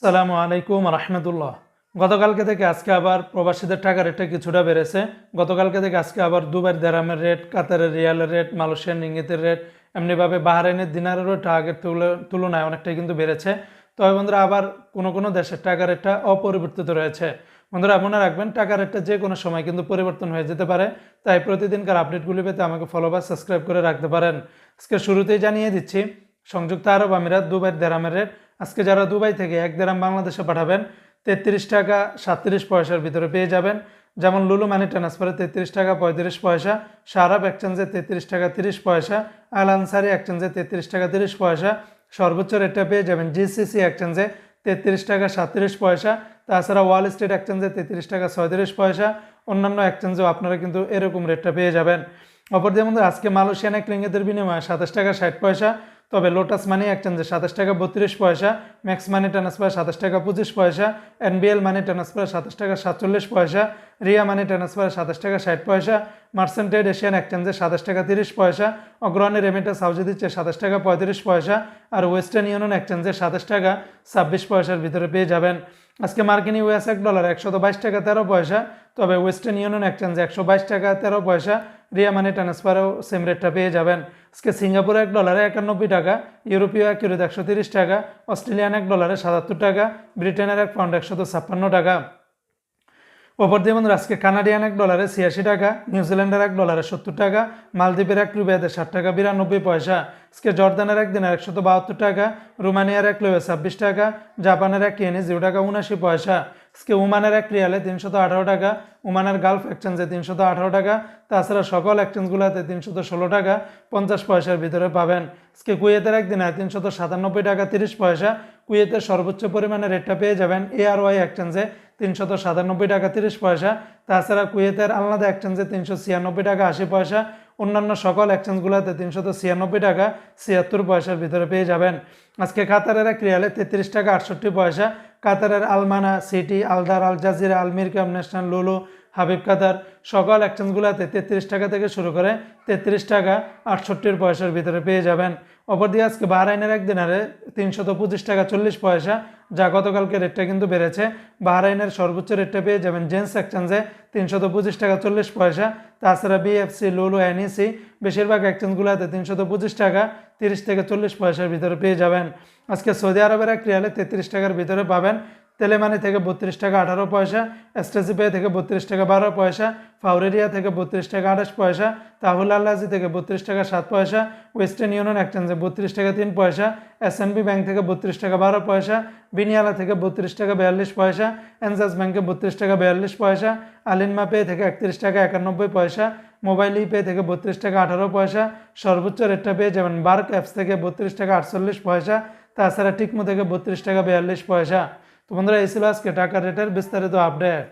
সালামু আলাইকুম রহমতুল্লাহ। গতকালকে থেকে আজকে আবার প্রবাসীদের টাকা রেটটা কিছুটা বেড়েছে। গতকালকে থেকে আজকে আবার দুবার দেরামের রেট, কাতারের রিয়ালের রেট মালয়েশিয়ান রিঙ্গিতের রেট, এমনিভাবে বাহারাইনের দিনারেরও তুল- তুলনায় অনেকটাই কিন্তু বেড়েছে। তবে বন্ধুরা, আবার কোনো কোনো দেশের টাকা রেটটা অপরিবর্তিত রয়েছে। বন্ধুরা, মনে রাখবেন টাকা রেটটা যে কোনো সময় কিন্তু পরিবর্তন হয়ে যেতে পারে। তাই প্রতিদিনকার আপডেটগুলি পেতে আমাকে ফলো বা সাবস্ক্রাইব করে রাখতে পারেন। আজকে শুরুতেই জানিয়ে দিচ্ছি, সংযুক্ত আরব আমিরাত দুবাই দেরামের রেট আজকে যারা দুবাই থেকে এক দেরাম বাংলাদেশে পাঠাবেন, তেত্রিশ টাকা সাতত্রিশ পয়সার ভিতরে পেয়ে যাবেন। যেমন লুলু মানি ট্রান্সফারে তেত্রিশ টাকা পঁয়ত্রিশ পয়সা সারাব এক্সচেঞ্জে তেত্রিশ টাকা তিরিশ পয়সা আল আনসারি এক্সচেঞ্জে তেত্রিশ টাকা তিরিশ পয়সা, সর্বোচ্চ রেটটা পেয়ে যাবেন জিসিসি এক্সচেঞ্জে তেত্রিশ টাকা সাতত্রিশ পয়সা, তাছাড়া ওয়াল স্ট্রিট এক্সচেঞ্জে তেত্রিশ টাকা ছয়ত্রিশ পয়সা, অন্যান্য এক্সচেঞ্জেও আপনারা কিন্তু এরকম রেটটা পেয়ে যাবেন। অপর যেমন আজকে মালয়েশিয়ান এক রিঙ্গিতের বিনিময়ে সাতাশ টাকা ষাট পয়সা তবে লোটাস মানি এক্সচেঞ্জে সাতাশ টাকা বত্রিশ পয়সা ম্যাক্স মানি ট্রান্সফার সাতাশ টাকা পঁচিশ পয়সা এনবিএল মানি ট্রান্সফার সাতাশ টাকা সাতচল্লিশ পয়সা রিয়া মানি ট্রান্সফার সাতাশ টাকা ষাট পয়সা মার্সেন্টেড এশিয়ান এক্সচেঞ্জে সাতাশ টাকা তিরিশ পয়সা অগ্রণী রেমিটেন্স হাউসে দিচ্ছে সাতাশ টাকা পঁয়ত্রিশ পয়সা আর ওয়েস্টার্ন ইউনিয়ন এক্সচেঞ্জে সাতাশ টাকা ছাব্বিশ পয়সার ভিতরে পেয়ে যাবেন। আজকে মার্কিন ইউএস এক ডলার একশত বাইশ টাকা তেরো পয়সা, তবে ওয়েস্টার্ন ইউনিয়ন এক্সচেঞ্জে একশো বাইশ টাকা তেরো পয়সা রিয়া মানি ট্রান্সফারেও সেম রেটটা পেয়ে যাবেন। আজকে সিঙ্গাপুরে এক ডলারে একানব্বই টাকা, ইউরোপীয় এক ইউরোতে একশো তিরিশ টাকা, অস্ট্রেলিয়ান এক ডলারে সাতাত্তর টাকা, ব্রিটেনের এক পাউন্ড একশত ছাপ্পান্ন টাকা। ওপর দিয়ে বন্ধুরা, আজকে কানাডিয়ান এক ডলারে ছিয়াশি টাকা, নিউজিল্যান্ডের এক ডলারে সত্তর টাকা, মালদ্বীপের এক রুবিয়াতে ষাট টাকা, বিরানব্বই পয়সা। আজকে জর্দানের এক দিনের একশত বাহাত্তর টাকা, রোমানিয়ার এক লোয়ে ছাব্বিশ টাকা, জাপানের এক ইয়েনে জিরো টাকা উনাশি পয়সা। আজকে উমানের এক রিয়ালে তিনশত আঠারো টাকা, উমানের গালফ এক্সচেঞ্জে তিনশত আঠারো টাকা, তাছাড়া সকল এক্সচেঞ্জগুলোতে তিনশত ষোলো টাকা, পঞ্চাশ পয়সার ভিতরে পাবেন। আজকে কুয়েতের একদিনে তিনশত সাতানব্বই টাকা, তিরিশ পয়সা, কুয়েতের সর্বোচ্চ পরিমাণে রেটটা পেয়ে যাবেন এআরওয়াই এক্সচেঞ্জে তিনশত সাতানব্বই টাকা, তিরিশ পয়সা। তাছাড়া কুয়েতের আলাদা এক্সচেঞ্জে তিনশো ছিয়ানব্বই টাকা, আশি পয়সা। অন্যান্য সকল এক্সচেঞ্জগুলোতে তিনশত ছিয়ানব্বই টাকা, ছিয়াত্তর পয়সার ভিতরে পেয়ে যাবেন। আজকে কাতারের এক রিয়ালে তেত্রিশ টাকা আটষট্টি পয়সা। কাতারের Almana, city, Aldar, Al Jazeera আলমিরকাম national, লুলু হাবিব কাতার সকল এক্সচেঞ্জগুলোতে তেত্রিশ টাকা থেকে শুরু করে তেত্রিশ টাকা আটষট্টির পয়সার ভিতরে পেয়ে যাবেন। অপর দিয়ে আজকে বাহরাইনের এক দিনারে তিনশত পঁচিশ টাকা চল্লিশ পয়সা, যা গতকালকে রেটটা কিন্তু বেড়েছে। বাহরাইনের সর্বোচ্চ রেটটা পেয়ে যাবেন জেন্টস এক্সচেঞ্জে তিনশত পঁচিশ টাকা চল্লিশ পয়সা, তাছাড়া বিএফসি, লুলু, এনইসি বেশিরভাগ এক্সচেঞ্জগুলোতে তিনশত পঁচিশ টাকা তিরিশ থেকে চল্লিশ পয়সার ভিতরে পেয়ে যাবেন। আজকে সৌদি আরবের এক রিয়ালে তেত্রিশ টাকার ভিতরে পাবেন তেলেমানি থেকে বত্রিশ টাকা আঠারো পয়সা এসটেসি পে থেকে বত্রিশ টাকা বারো পয়সা ফাউরেরিয়া থেকে বত্রিশ টাকা আঠাশ পয়সা তাহুল আল্লাজি থেকে বত্রিশ টাকা সাত পয়সা ওয়েস্টার্ন ইউনিয়ন এক্সচেঞ্জে বত্রিশ টাকা তিন পয়সা এসএনবি ব্যাংক থেকে বত্রিশ টাকা বারো পয়সা বিনিয়ালা থেকে বত্রিশ টাকা বিয়াল্লিশ পয়সা এনজাস ব্যাংকে বত্রিশ টাকা বিয়াল্লিশ পয়সা আলিনমা পে থেকে একত্রিশ টাকা একানব্বই পয়সা মোবাইল ই পে থেকে বত্রিশ টাকা আঠারো পয়সা সর্বোচ্চ রেটটা পেয়ে যাবেন বার্ক অ্যাপস থেকে বত্রিশ টাকা আটচল্লিশ পয়সা তাছাড়া টিকমো থেকে বত্রিশ টাকা বিয়াল্লিশ পয়সা তো বন্ধুরা এই ছিল আজকে টাকার রেটের বিস্তারিত আপডেট